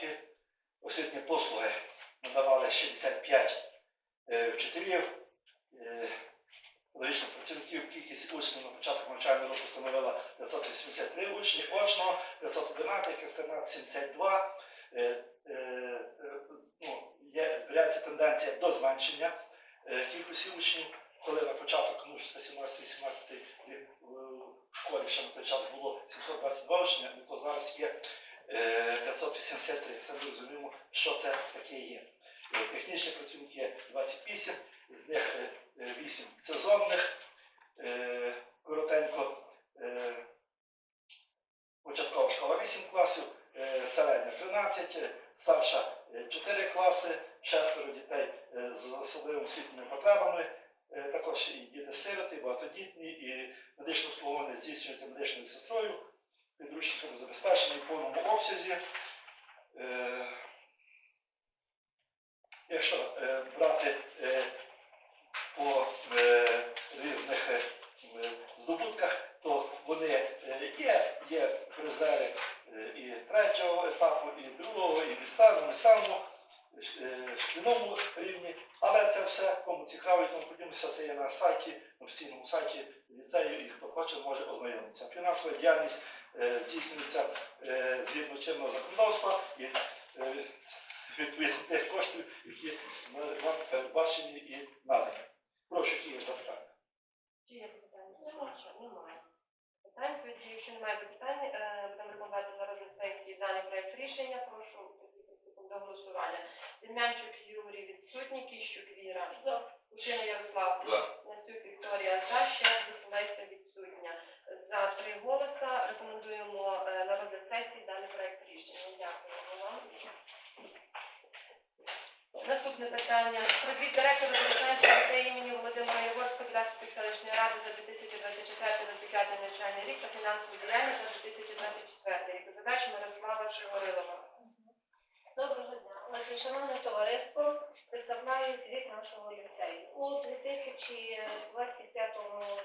працівники, освітні послуги надавали 65 е, вчителів, е, педагогічних працівників, кількість учнів на початку навчального року становила 583 учні, очно 511, екстернат 72. Е, е, е, ну, є, збирається тенденція до зменшення е, кількості учнів, коли на початок ну, 17-18 рік е, в школі ще на той час було 722 учні, ну, то зараз є 583. Все ми розуміємо, що це таке є. Е, Технічні працівники 28, з них е, 8 сезонних, е, коротенько, е, початкова школа 8 класів, е, середня 13, е, старша е, 4 класи, шестеро дітей е, з особливими освітніми потребами, е, також і діти-сироти, багатодітні, і медичне обслуговування здійснюється медичною сестрою, підручниками забезпечені в повному обсязі. Е, Якщо е, брати е, по різних здобутках, то вони є, є призери і третього етапу, і другого, і місцевому, е, шкільному рівні. Але це все, кому цікаво, тому все це є на сайті, на офіційному сайті ліцею, і хто хоче, може ознайомитися. Фінансова діяльність здійснюється е, згідно чинного законодавства і е, відповідно тих коштів, які вам передбачені і надані. Прошу, які є запитання. Чи є запитання? Немає. Немає. Питань, тоді, якщо немає запитань, е, будемо рекомендувати на розгляд сесії даний проект рішення. Прошу до голосування. Дем'янчук Юрій відсутній, Кіщук Віра. Кушина Ярослав. Настюк Вікторія за, Щербик Леся відсутня. За три голоса рекомендуємо е, на розгляд сесії даний проект рішення. Дякую вам. Наступне питання. Про звіт директора Великанського ліцею імені Володимира Єворського Білянської селищної ради за 2024-2025 навчальний рік та фінансову діяльність за 2024 рік. Задача Мирослава Шигорилова. Доброго дня. Отже, шановне товариство, представляю звіт нашого ліцею. У 2025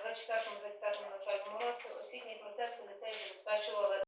2024 gradual